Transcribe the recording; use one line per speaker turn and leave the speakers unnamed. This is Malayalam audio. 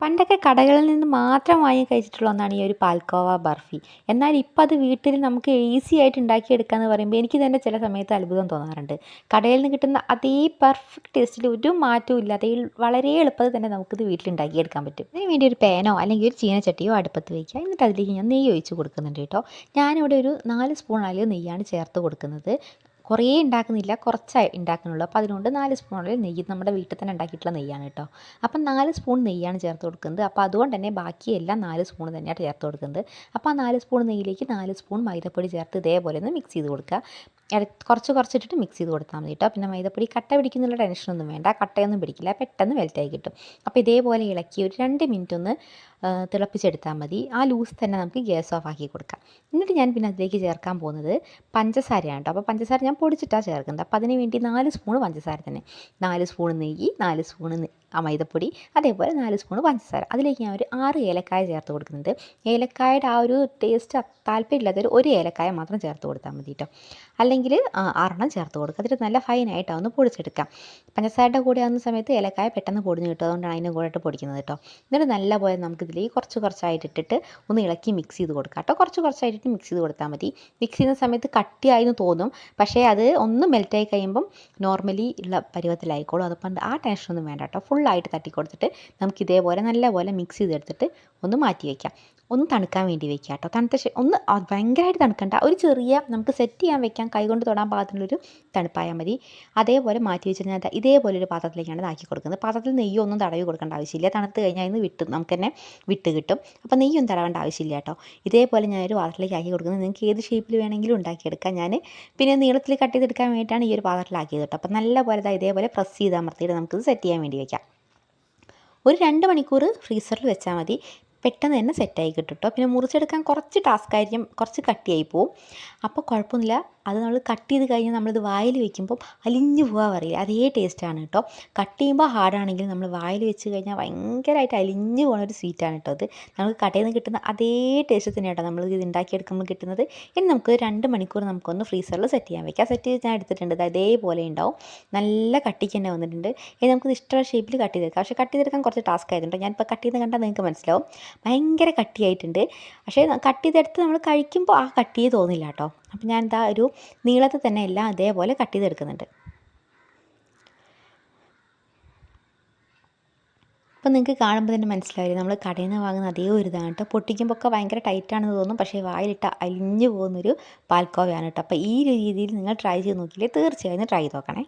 പണ്ടൊക്കെ കടകളിൽ നിന്ന് മാത്രം വാങ്ങി കഴിച്ചിട്ടുള്ള ഒന്നാണ് ഈ ഒരു പാൽക്കോവ ബർഫി. എന്നാൽ ഇപ്പം അത് വീട്ടിൽ നമുക്ക് ഈസി ആയിട്ട് ഉണ്ടാക്കിയെടുക്കുക എന്ന് പറയുമ്പോൾ എനിക്ക് തന്നെ ചില സമയത്ത് അത്ഭുതം തോന്നാറുണ്ട്. കടയിൽ നിന്ന് കിട്ടുന്ന അതേ പെർഫെക്റ്റ് ടേസ്റ്റിൽ ഒരു മാറ്റവും ഇല്ലാതെ വളരെ എളുപ്പത്തിൽ തന്നെ നമുക്കിത് വീട്ടിൽ ഉണ്ടാക്കിയെടുക്കാൻ പറ്റും. ഇതിന് വേണ്ടി ഒരു പേനോ അല്ലെങ്കിൽ ഒരു ചീനച്ചട്ടിയോ അടുപ്പത്ത് വയ്ക്കുക എന്നിട്ട് അതിലേക്ക് ഞാൻ നെയ്യ് ഒഴിച്ച് കൊടുക്കുന്നുണ്ട് കേട്ടോ. ഞാനിവിടെ ഒരു നാല് സ്പൂൺ അല്ലെങ്കിൽ നെയ്യാണ് ചേർത്ത് കൊടുക്കുന്നത്. കുറേ ഉണ്ടാക്കുന്നില്ല കുറച്ചായി ഉണ്ടാക്കുന്നുള്ളൂ. അപ്പോൾ അതുകൊണ്ട് നാല് സ്പൂണിൽ നെയ്യ് നമ്മുടെ വീട്ടിൽ തന്നെ ഉണ്ടാക്കിയിട്ടുള്ള നെയ്യാണ് കേട്ടോ. അപ്പം നാല് സ്പൂൺ നെയ്യാണ് ചേർത്ത് കൊടുക്കുന്നത്. അപ്പോൾ അതുകൊണ്ട് തന്നെ ബാക്കിയെല്ലാം നാല് സ്പൂൺ തന്നെയാണ് ചേർത്ത് കൊടുക്കുന്നത്. അപ്പോൾ ആ നാല് സ്പൂൺ നെയ്യിലേക്ക് നാല് സ്പൂൺ മൈദപ്പൊടി ചേർത്ത് ഇതേപോലെ ഒന്ന് മിക്സ് ചെയ്ത് കൊടുക്കുക. കുറച്ച് കുറച്ചിട്ടിട്ട് മിക്സ് ചെയ്ത് കൊടുത്താൽ മതി കേട്ടോ. പിന്നെ മൈദപ്പൊടി കട്ട പിടിക്കുന്നുള്ള ടെൻഷനൊന്നും വേണ്ട. കട്ടയൊന്നും പിടിക്കില്ല. പെട്ടെന്ന് മെൽറ്റായി കിട്ടും. അപ്പോൾ ഇതേപോലെ ഇളക്കി ഒരു രണ്ട് മിനിറ്റ് ഒന്ന് തിളപ്പിച്ചെടുത്താൽ മതി. ആ ലൂസ് തന്നെ നമുക്ക് ഗ്യാസ് ഓഫ് ആക്കി കൊടുക്കാം. എന്നിട്ട് ഞാൻ പിന്നെ അതിലേക്ക് ചേർക്കാൻ പോകുന്നത് പഞ്ചസാരയാണ് കേട്ടോ. അപ്പോൾ പഞ്ചസാര ഞാൻ പൊടിച്ചിട്ടാണ് ചേർക്കുന്നത്. അപ്പോൾ അതിന് വേണ്ടി നാല് സ്പൂൺ പഞ്ചസാര തന്നെ. നാല് സ്പൂൺ നെയ്യ് നാല് സ്പൂൺ മൈദപ്പൊടി അതേപോലെ നാല് സ്പൂൺ പഞ്ചസാര. അതിലേക്ക് ഞാൻ ഒരു ആറ് ഏലക്കായ ചേർത്ത് കൊടുക്കുന്നുണ്ട്. ഏലക്കായയുടെ ആ ഒരു ടേസ്റ്റ് താല്പര്യമില്ലാത്തൊരു ഒരു ഏലക്കായ മാത്രം ചേർത്ത് കൊടുത്താൽ മതി കേട്ടോ അല്ലെങ്കിൽ ആറെണ്ണം ചേർത്ത് കൊടുക്കുക. അതിൽ നല്ല ഫൈനായിട്ടാണ് പൊടിച്ചെടുക്കാം. പഞ്ചസാരയുടെ കൂടെ ആകുന്ന സമയത്ത് ഏലക്കായ പെട്ടെന്ന് പൊടിഞ്ഞ് കിട്ടും. അതുകൊണ്ടാണ് അതിന്റെ കൂടെ പൊടിക്കുന്നത് കേട്ടോ എന്നിട്ട് നല്ല പോലെ നമുക്കിതിലേക്ക് കുറച്ച് കുറച്ചായിട്ട് ഇട്ടിട്ട് ഒന്ന് ഇളക്കി മിക്സ് ചെയ്ത് കൊടുക്കാം കേട്ടോ കുറച്ച് കുറച്ചായിട്ട് മിക്സ് ചെയ്ത് കൊടുത്താൽ മതി. മിക്സ് ചെയ്യുന്ന സമയത്ത് കട്ടിയായി എന്ന് തോന്നും. പക്ഷേ അത് ഒന്ന് മെൽറ്റായി കഴിയുമ്പം നോർമലി ഉള്ള പരുവത്തിലായിക്കോളും. അതുകൊണ്ട് ആ ടെൻഷനൊന്നും വേണ്ട കേട്ടോ ഫുള്ളായിട്ട് തട്ടി കൊടുത്തിട്ട് നമുക്ക് ഇതേപോലെ നല്ലപോലെ മിക്സ് ചെയ്തെടുത്തിട്ട് ഒന്ന് മാറ്റി വയ്ക്കാം ഒന്ന് തണുക്കാൻ വേണ്ടി വെക്കുക കേട്ടോ തണുത്ത ഒന്ന് ഭയങ്കരമായിട്ട് തണുക്കണ്ട. ഒരു ചെറിയ നമുക്ക് സെറ്റ് ചെയ്യാൻ വെക്കാൻ കൈകൊണ്ട് തൊടാൻ പാകത്തിനുള്ളൊരു തണുപ്പായാൽ മതി. അതേപോലെ മാറ്റി വെച്ചിരുന്നത് ഇതേപോലെ ഒരു പാത്രത്തിലേക്കാണ് ഇതാക്കി കൊടുക്കുന്നത്. പാത്രത്തിൽ നെയ്യൊന്നും തടവി കൊടുക്കേണ്ട ആവശ്യമില്ല. തണുത്ത് കഴിഞ്ഞാൽ ഇന്ന് വിട്ട് നമുക്ക് തന്നെ വിട്ട് കിട്ടും. അപ്പോൾ നെയ്യൊന്നും തടവേണ്ട ആവശ്യമില്ല കേട്ടോ. ഇതേപോലെ ഞാനൊരു പാത്രത്തിലേക്ക് ആക്കി കൊടുക്കുന്നത്. നിങ്ങൾക്ക് ഏത് ഷേപ്പിൽ വേണമെങ്കിലും ഉണ്ടാക്കിയെടുക്കാം. ഞാൻ പിന്നെ നീളത്തിൽ കട്ട് ചെയ്തെടുക്കാൻ വേണ്ടിയിട്ടാണ് ഈ ഒരു പാത്രത്തിലാക്കിയത് കേട്ടോ. അപ്പോൾ നല്ല പോലെ ഇതേപോലെ പ്രസ് ചെയ്ത് അമർത്തിയിട്ട് നമുക്കിത് സെറ്റ് ചെയ്യാൻ വേണ്ടി വയ്ക്കാം ഒരു രണ്ട് മണിക്കൂർ ഫ്രീസറിൽ വെച്ചാൽ മതി. പെട്ടെന്ന് തന്നെ സെറ്റായി കിട്ടും കേട്ടോ പിന്നെ മുറിച്ചെടുക്കാൻ കുറച്ച് ടാസ്ക് ആയിരിക്കും കുറച്ച് കട്ടിയായി പോവും. അപ്പോൾ കുഴപ്പമൊന്നുമില്ല. അത് നമ്മൾ കട്ട് ചെയ്ത് കഴിഞ്ഞാൽ നമ്മളിത് വായിൽ വെക്കുമ്പോൾ അലിഞ്ഞു പോകാൻ പറയില്ല. അതേ ടേസ്റ്റാണ് കേട്ടോ. കട്ട് ചെയ്യുമ്പോൾ ഹാർഡാണെങ്കിൽ നമ്മൾ വായിൽ വെച്ച് കഴിഞ്ഞാൽ ഭയങ്കരമായിട്ട് അലിഞ്ഞു പോകുന്ന ഒരു സ്വീറ്റാണ് കേട്ടോ അത്. നമുക്ക് കടയിൽ നിന്ന് കിട്ടുന്ന അതേ ടേസ്റ്റ് തന്നെ കേട്ടോ നമ്മൾ ഇത് ഉണ്ടാക്കിയെടുക്കുമ്പോൾ കിട്ടുന്നത്. ഇനി നമുക്ക് രണ്ട് മണിക്കൂർ നമുക്കൊന്ന് ഫ്രീസറിൽ സെറ്റ് ചെയ്യാൻ വെക്കാം. സെറ്റ് ചെയ്ത് ഞാൻ എടുത്തിട്ടുണ്ട്. അതേപോലെ ഉണ്ടാവും. നല്ല കട്ടിക്ക് തന്നെ വന്നിട്ടുണ്ട്. ഇനി നമുക്കിത് ഇഷ്ടമുള്ള ഷേപ്പിൽ കട്ട് ചെയ്തെടുക്കാം. പക്ഷേ കട്ട് ചെയ്തെടുക്കാൻ കുറച്ച് ടാസ്ക് ആയതുകൊണ്ട് ഞാനിപ്പോൾ കട്ട് ചെയ്ത് കണ്ടാൽ നിങ്ങൾക്ക് മനസ്സിലാവും. ഭയങ്കര കട്ടിയായിട്ടുണ്ട്. പക്ഷേ കട്ട് ചെയ്തെടുത്ത് നമ്മൾ കഴിക്കുമ്പോൾ ആ കട്ടിയേ തോന്നില്ല കേട്ടോ. അപ്പോൾ ഞാൻ എന്താ ഒരു നീളത്തിൽ തന്നെ എല്ലാം അതേപോലെ കട്ട് ചെയ്തെടുക്കുന്നുണ്ട്. അപ്പോൾ നിങ്ങൾക്ക് കാണുമ്പോൾ തന്നെ മനസ്സിലാവില്ല? നമ്മൾ കടയിൽ നിന്ന് വാങ്ങുന്ന അതേ ഒരു ഇതാണ് കേട്ടോ. പൊട്ടിക്കുമ്പോൾ ഒക്കെ ഭയങ്കര ടൈറ്റാണെന്ന് തോന്നും. പക്ഷേ വായിലിട്ട് അലിഞ്ഞു പോകുന്നൊരു പാൽക്കോവയാണ് കേട്ടോ. അപ്പോൾ ഈ രീതിയിൽ നിങ്ങൾ ട്രൈ ചെയ്ത് നോക്കിയില്ലേ? തീർച്ചയായും ട്രൈ ചെയ്ത് നോക്കണേ.